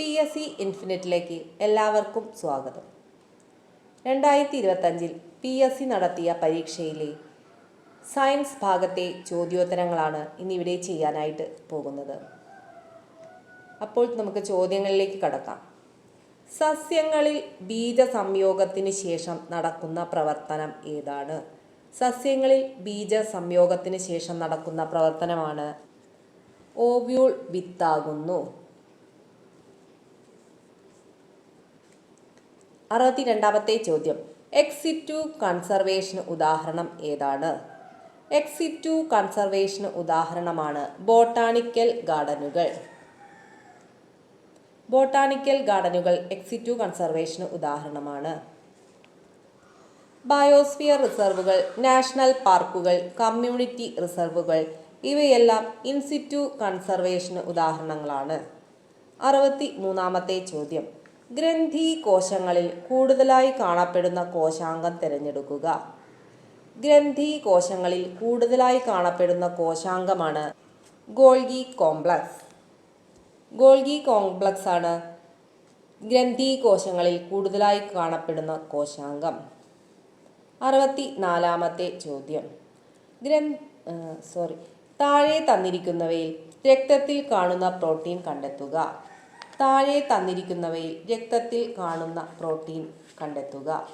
P S C ഇൻഫിനിറ്റിലേക്ക് എല്ലാവർക്കും സ്വാഗതം. രണ്ടായിരത്തി ഇരുപത്തഞ്ചിൽ പി എസ് സി നടത്തിയ പരീക്ഷയിലെ സയൻസ് ഭാഗത്തെ ചോദ്യോത്തരങ്ങളാണ് ഇന്നിവിടെ ചെയ്യാനായിട്ട് പോകുന്നത്. അപ്പോൾ നമുക്ക് ചോദ്യങ്ങളിലേക്ക് കടക്കാം. സസ്യങ്ങളിൽ ബീജസംയോഗത്തിന് ശേഷം നടക്കുന്ന പ്രവർത്തനം ഏതാണ്? സസ്യങ്ങളിൽ ബീജസംയോഗത്തിന് ശേഷം നടക്കുന്ന പ്രവർത്തനമാണ്. ഓവ്യൂൾ വിത്താകുന്നു. അറുപത്തി രണ്ടാമത്തെ ചോദ്യം എക്സിറ്റു കൺസർവേഷന് ഉദാഹരണം ഏതാണ്? എക്സിറ്റു കൺസർവേഷന് ഉദാഹരണമാണ് ബോട്ടാണിക്കൽ ഗാർഡനുകൾ. ബോട്ടാണിക്കൽ ഗാർഡനുകൾ എക്സിറ്റു കൺസർവേഷന് ഉദാഹരണമാണ്. ബയോസ്ഫിയർ റിസർവുകൾ നാഷണൽ പാർക്കുകൾ കമ്മ്യൂണിറ്റി റിസർവുകൾ ഇവയെല്ലാം ഇൻസിറ്റു കൺസർവേഷന് ഉദാഹരണങ്ങളാണ്. അറുപത്തി മൂന്നാമത്തെ ചോദ്യം. ഗ്രന്ഥി കോശങ്ങളിൽ കൂടുതലായി കാണപ്പെടുന്ന കോശാംഗം തിരഞ്ഞെടുക്കുക. ഗ്രന്ഥി കോശങ്ങളിൽ കൂടുതലായി കാണപ്പെടുന്ന കോശാംഗമാണ് ഗോൾഗി കോംപ്ലക്സ്. ഗോൾഗി കോംപ്ലക്സ് ആണ് ഗ്രന്ഥി കോശങ്ങളിൽ കൂടുതലായി കാണപ്പെടുന്ന കോശാംഗം. അറുപത്തി നാലാമത്തെ ചോദ്യം. ഗ്രൻ സോറി താഴെ തന്നിരിക്കുന്നവയിൽ രക്തത്തിൽ കാണുന്ന പ്രോട്ടീൻ കണ്ടെത്തുക. താഴെ തന്നിരിക്കുന്നവയിൽ രക്തത്തിൽ കാണുന്ന പ്രോട്ടീൻ കണ്ടെത്തുക.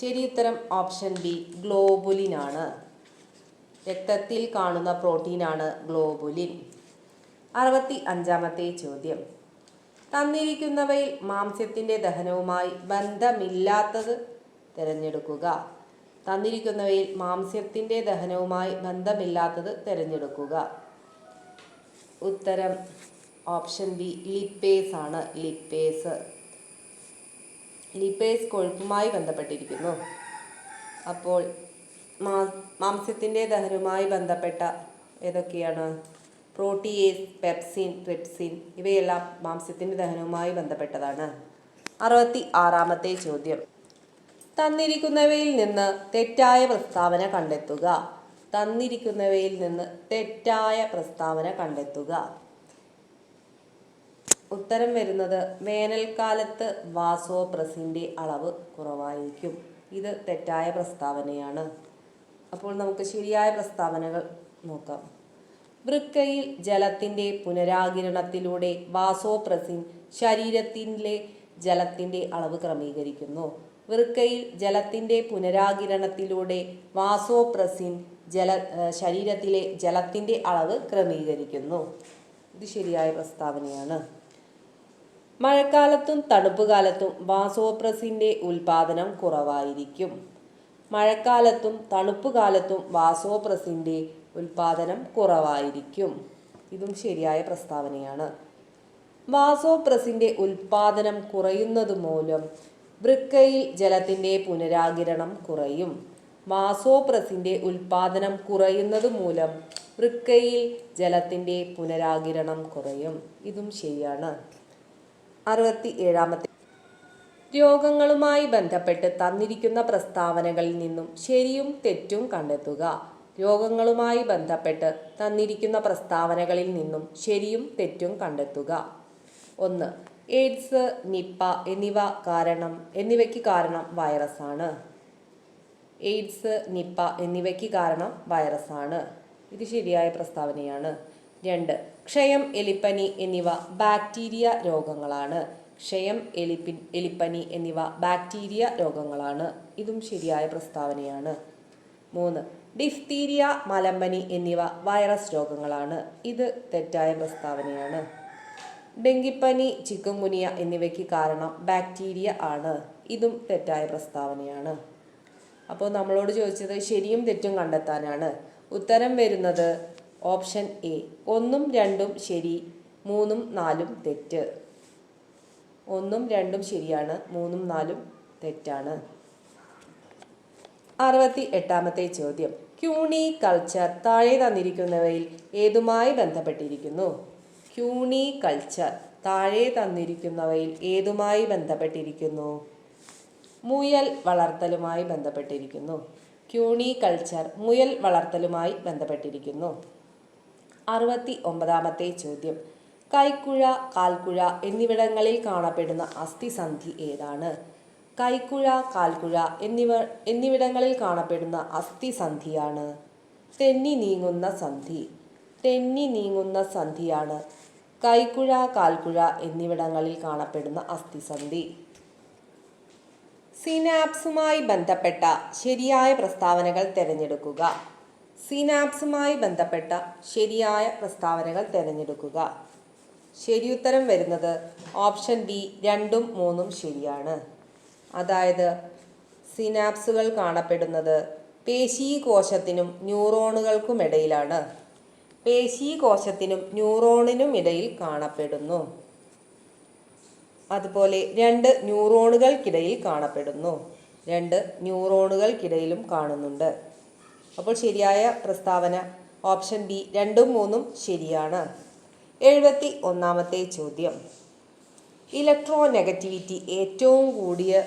ശരി ഉത്തരം ഓപ്ഷൻ ബി ഗ്ലോബുലിൻ ആണ് രക്തത്തിൽ കാണുന്ന പ്രോട്ടീനാണ് ഗ്ലോബുലിൻ. അറുപത്തി അഞ്ചാമത്തെ ചോദ്യം. തന്നിരിക്കുന്നവയിൽ മാംസ്യത്തിന്റെ ദഹനവുമായി ബന്ധമില്ലാത്തത് തിരഞ്ഞെടുക്കുക. തന്നിരിക്കുന്നവയിൽ മാംസ്യത്തിന്റെ ദഹനവുമായി ബന്ധമില്ലാത്തത് തിരഞ്ഞെടുക്കുക. ഉത്തരം ഓപ്ഷൻ ബി ലിപ്പേസ് ആണ്. ലിപ്പേസ് ലിപ്പേസ് കൊഴുപ്പുമായി ബന്ധപ്പെട്ടിരിക്കുന്നു. അപ്പോൾ മാംസ്യത്തിന്റെ ദഹനവുമായി ബന്ധപ്പെട്ട ഏതൊക്കെയാണ്? പ്രോട്ടിയേസ് പെപ്സിൻ ട്രിപ്സിൻ ഇവയെല്ലാം മാംസ്യത്തിന്റെ ദഹനവുമായി ബന്ധപ്പെട്ടതാണ്. അറുപത്തി ആറാമത്തെ ചോദ്യം. തന്നിരിക്കുന്നവയിൽ നിന്ന് തെറ്റായ പ്രസ്താവന കണ്ടെത്തുക. തന്നിരിക്കുന്നവയിൽ നിന്ന് തെറ്റായ പ്രസ്താവന കണ്ടെത്തുക. ഉത്തരം വരുന്നത് വേനൽക്കാലത്ത് വാസോപ്രസിന്റെ അളവ് കുറവായിരിക്കും. ഇത് തെറ്റായ പ്രസ്താവനയാണ്. അപ്പോൾ നമുക്ക് ശരിയായ പ്രസ്താവനകൾ നോക്കാം. വൃക്കയിൽ ജലത്തിന്റെ പുനരാകിരണത്തിലൂടെ വാസോപ്രസിൻ ശരീരത്തിലെ ജലത്തിന്റെ അളവ് ക്രമീകരിക്കുന്നു. വൃക്കയിൽ ജലത്തിന്റെ പുനരാകിരണത്തിലൂടെ വാസോപ്രസിൻ ജല ശരീരത്തിലെ ജലത്തിന്റെ അളവ് ക്രമീകരിക്കുന്നു. ഇത് ശരിയായ പ്രസ്താവനയാണ്. മഴക്കാലത്തും തണുപ്പുകാലത്തും വാസോപ്രസിന്റെ ഉൽപാദനം കുറവായിരിക്കും. മഴക്കാലത്തും തണുപ്പുകാലത്തും വാസോപ്രസിന്റെ ഉൽപാദനം കുറവായിരിക്കും. ഇതും ശരിയായ പ്രസ്താവനയാണ്. വാസോപ്രസിന്റെ ഉൽപാദനം കുറയുന്നത് മൂലം വൃക്കയിൽ ജലത്തിന്റെ പുനരാകിരണം കുറയും. വാസോപ്രസിന്റെ ഉൽപാദനം കുറയുന്നത് മൂലം വൃക്കയിൽ ജലത്തിന്റെ പുനരാകിരണം കുറയും. ഇതും ശരിയാണ്. അറുപത്തി ഏഴാമത്തെ രോഗങ്ങളുമായി ബന്ധപ്പെട്ട് തന്നിരിക്കുന്ന പ്രസ്താവനകളിൽ നിന്നും ശരിയും തെറ്റും കണ്ടെത്തുക. രോഗങ്ങളുമായി ബന്ധപ്പെട്ട് തന്നിരിക്കുന്ന പ്രസ്താവനകളിൽ നിന്നും ശരിയും തെറ്റും കണ്ടെത്തുക. ഒന്ന് എയ്ഡ്സ് നിപ്പ എന്നിവ കാരണം എന്നിവയ്ക്ക് കാരണം വൈറസാണ്. എയ്ഡ്സ് നിപ്പ എന്നിവയ്ക്ക് കാരണം വൈറസാണ്. ഇത് ശരിയായ പ്രസ്താവനയാണ്. രണ്ട്. ക്ഷയം എലിപ്പനി എന്നിവ ബാക്ടീരിയ രോഗങ്ങളാണ്. ക്ഷയം എലിപ്പി എലിപ്പനി എന്നിവ ബാക്ടീരിയ രോഗങ്ങളാണ്. ഇതും ശരിയായ പ്രസ്താവനയാണ്. മൂന്ന്. ഡിഫ്തീരിയ മലമ്പനി എന്നിവ വൈറസ് രോഗങ്ങളാണ്. ഇത് തെറ്റായ പ്രസ്താവനയാണ്. ഡെങ്കിപ്പനി ചിക്കൻകുനിയ എന്നിവയ്ക്ക് കാരണം ബാക്ടീരിയ ആണ്. ഇതും തെറ്റായ പ്രസ്താവനയാണ്. അപ്പോൾ നമ്മളോട് ചോദിച്ചത് ശരിയും തെറ്റും കണ്ടെത്താനാണ്. ഉത്തരം വരുന്നത് ഓപ്ഷൻ എ. ഒന്നും രണ്ടും ശരി മൂന്നും നാലും തെറ്റ്. ഒന്നും രണ്ടും ശരിയാണ് മൂന്നും നാലും തെറ്റാണ്. അറുപത്തി എട്ടാമത്തെ ചോദ്യം. ക്യൂണി കൾച്ചർ താഴെ തന്നിരിക്കുന്നവയിൽ ഏതുമായി ബന്ധപ്പെട്ടിരിക്കുന്നു? ക്യൂണി കൾച്ചർ താഴെ തന്നിരിക്കുന്നവയിൽ ഏതുമായി ബന്ധപ്പെട്ടിരിക്കുന്നു? മുയൽ വളർത്തലുമായി ബന്ധപ്പെട്ടിരിക്കുന്നു. ക്യൂണി കൾച്ചർ മുയൽ വളർത്തലുമായി ബന്ധപ്പെട്ടിരിക്കുന്നു. അറുപത്തി ഒമ്പതാമത്തെ ചോദ്യം. കൈക്കുഴ കാൽക്കുഴ എന്നിവിടങ്ങളിൽ കാണപ്പെടുന്ന അസ്ഥിസന്ധി ഏതാണ്? കൈക്കുഴ കാൽക്കുഴ എന്നിവ എന്നിവിടങ്ങളിൽ കാണപ്പെടുന്ന അസ്ഥിസന്ധിയാണ്. തെന്നി നീങ്ങുന്ന സന്ധി. തെന്നി നീങ്ങുന്ന സന്ധിയാണ് കൈക്കുഴ കാൽക്കുഴ എന്നിവിടങ്ങളിൽ കാണപ്പെടുന്ന അസ്ഥിസന്ധി. സിനാപ്സുമായി ബന്ധപ്പെട്ട ശരിയായ പ്രസ്താവനകൾ തിരഞ്ഞെടുക്കുക. സിനാപ്സുമായി ബന്ധപ്പെട്ട ശരിയായ പ്രസ്താവനകൾ തിരഞ്ഞെടുക്കുക. ശരിയുത്തരം വരുന്നത് ഓപ്ഷൻ ബി രണ്ടും മൂന്നും ശരിയാണ്. അതായത് സിനാപ്സുകൾ കാണപ്പെടുന്നത് പേശീകോശത്തിനും ന്യൂറോണുകൾക്കുമിടയിലാണ് പേശീകോശത്തിനും ന്യൂറോണിനും ഇടയിൽ കാണപ്പെടുന്നു. അതുപോലെ രണ്ട് ന്യൂറോണുകൾക്കിടയിൽ കാണപ്പെടുന്നു. രണ്ട് ന്യൂറോണുകൾക്കിടയിലും കാണുന്നുണ്ട്. അപ്പോൾ ശരിയായ പ്രസ്താവന ഓപ്ഷൻ ബി രണ്ടും മൂന്നും ശരിയാണ്. എഴുപത്തി ഒന്നാമത്തെ ചോദ്യം. ഇലക്ട്രോ നെഗറ്റിവിറ്റി ഏറ്റവും കൂടിയ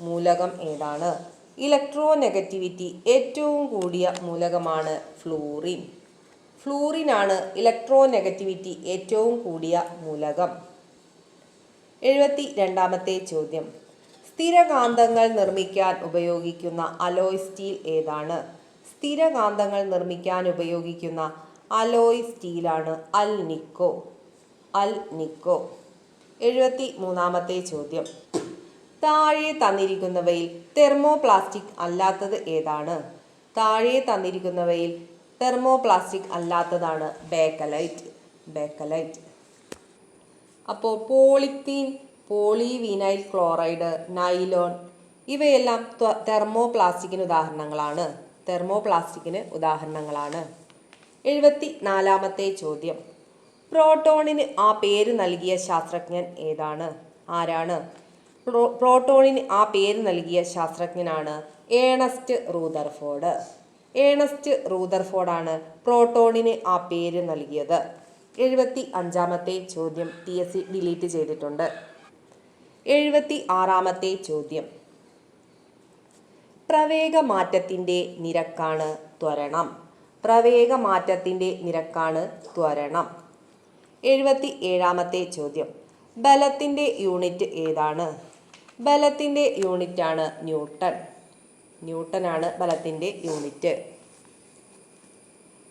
മൂലകം ഏതാണ്? ഇലക്ട്രോ നെഗറ്റിവിറ്റി ഏറ്റവും കൂടിയ മൂലകമാണ് ഫ്ലൂറിൻ. ഫ്ലൂറിനാണ് ഇലക്ട്രോ നെഗറ്റിവിറ്റി ഏറ്റവും കൂടിയ മൂലകം. എഴുപത്തി രണ്ടാമത്തെ ചോദ്യം. സ്ഥിരകാന്തങ്ങൾ നിർമ്മിക്കാൻ ഉപയോഗിക്കുന്ന അലോയ് സ്റ്റീൽ ഏതാണ്? സ്ഥിരകാന്തങ്ങൾ നിർമ്മിക്കാൻ ഉപയോഗിക്കുന്ന അലോയ് സ്റ്റീലാണ് അൽ നിക്കോ. അൽ നിക്കോ. എഴുപത്തി മൂന്നാമത്തെ ചോദ്യം. താഴെ തന്നിരിക്കുന്നവയിൽ തെർമോപ്ലാസ്റ്റിക് അല്ലാത്തത് ഏതാണ്? താഴെ തന്നിരിക്കുന്നവയിൽ തെർമോപ്ലാസ്റ്റിക് അല്ലാത്തതാണ് ബേക്കലൈറ്റ്. ബേക്കലൈറ്റ്. അപ്പോൾ പോളിത്തീൻ പോളിവിനൈൽ ക്ലോറൈഡ് നൈലോൺ ഇവയെല്ലാം തെർമോപ്ലാസ്റ്റിക്കിന് ഉദാഹരണങ്ങളാണ്. തെർമോപ്ലാസ്റ്റിക്കിന് ഉദാഹരണങ്ങളാണ്. എഴുപത്തി നാലാമത്തെ ചോദ്യം. പ്രോട്ടോണിന് ആ പേര് നൽകിയ ശാസ്ത്രജ്ഞൻ ഏതാണ്? ആരാണ്? പ്രോ പ്രോട്ടോണിന് ആ പേര് നൽകിയ ശാസ്ത്രജ്ഞനാണ് ഏണസ്റ്റ് റൂദർഫോർഡ് ഏണസ്റ്റ് റൂദർഫോർഡാണ് പ്രോട്ടോണിന് ആ പേര് നൽകിയത്. എഴുപത്തി അഞ്ചാമത്തെ ചോദ്യം ടി എസ് സി ഡിലീറ്റ് ചെയ്തിട്ടുണ്ട്. എഴുപത്തി ആറാമത്തെ ചോദ്യം. പ്രവേഗമാറ്റത്തിന്റെ നിരക്കാണ് ത്വരണം. പ്രവേഗമാറ്റത്തിന്റെ നിരക്കാണ് ത്വരണം. എഴുപത്തി ഏഴാമത്തെ ചോദ്യം. ബലത്തിന്റെ യൂണിറ്റ് ഏതാണ്? ബലത്തിന്റെ യൂണിറ്റാണ് ന്യൂട്ടൺ. ന്യൂട്ടനാണ് ബലത്തിന്റെ യൂണിറ്റ്.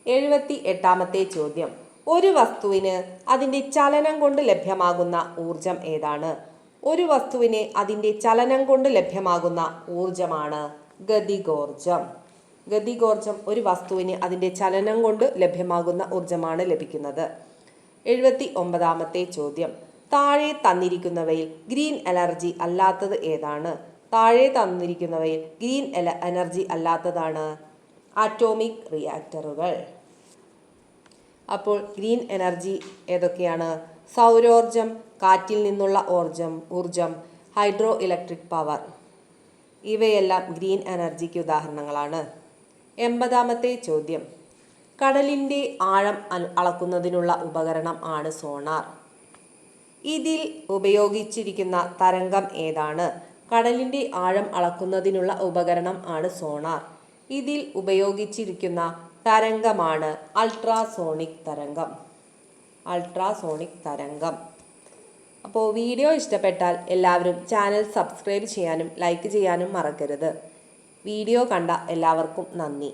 എഴുപത്തി എട്ടാമത്തെ ചോദ്യം. ഒരു വസ്തുവിന് അതിന്റെ ചലനം കൊണ്ട് ലഭ്യമാകുന്ന ഊർജം ഏതാണ്? ഒരു വസ്തുവിന് അതിന്റെ ചലനം കൊണ്ട് ലഭ്യമാകുന്ന ഊർജമാണ് ഗതികോർജം ഗതികോർജം ഒരു വസ്തുവിന് അതിന്റെ ചലനം കൊണ്ട് ലഭ്യമാകുന്ന ഊർജമാണ് ലഭിക്കുന്നത്. എഴുപത്തി ഒമ്പതാമത്തെ ചോദ്യം. താഴെ തന്നിരിക്കുന്നവയിൽ ഗ്രീൻ അലർജി അല്ലാത്തത് ഏതാണ്? താഴെ തന്നിരിക്കുന്നവയിൽ ഗ്രീൻ എനർജി അല്ലാത്തതാണ്. ആറ്റോമിക് റിയാക്ടറുകൾ. അപ്പോൾ ഗ്രീൻ എനർജി ഏതൊക്കെയാണ്? സൗരോർജം കാറ്റിൽ നിന്നുള്ള ഊർജം ഊർജം ഹൈഡ്രോ ഇലക്ട്രിക് പവർ. ഇവയെല്ലാം ഗ്രീൻ എനർജിക്ക് ഉദാഹരണങ്ങളാണ്. എൺപതാമത്തെ ചോദ്യം. കടലിന്റെ ആഴം അളക്കുന്നതിനുള്ള ഉപകരണം ആണ് സോണാർ. ഇതിൽ ഉപയോഗിച്ചിരിക്കുന്ന തരംഗം ഏതാണ്? കടലിന്റെ ആഴം അളക്കുന്നതിനുള്ള ഉപകരണം ആണ് സോണാർ. ഇതിൽ ഉപയോഗിച്ചിരിക്കുന്ന തരംഗമാണ് അൾട്രാസോണിക് തരംഗം. അൾട്രാസോണിക് തരംഗം. അപ്പോൾ വീഡിയോ ഇഷ്ടപ്പെട്ടാൽ എല്ലാവരും ചാനൽ സബ്സ്ക്രൈബ് ചെയ്യാനും ലൈക്ക് ചെയ്യാനും മറക്കരുത്. വീഡിയോ കണ്ട എല്ലാവർക്കും നന്ദി.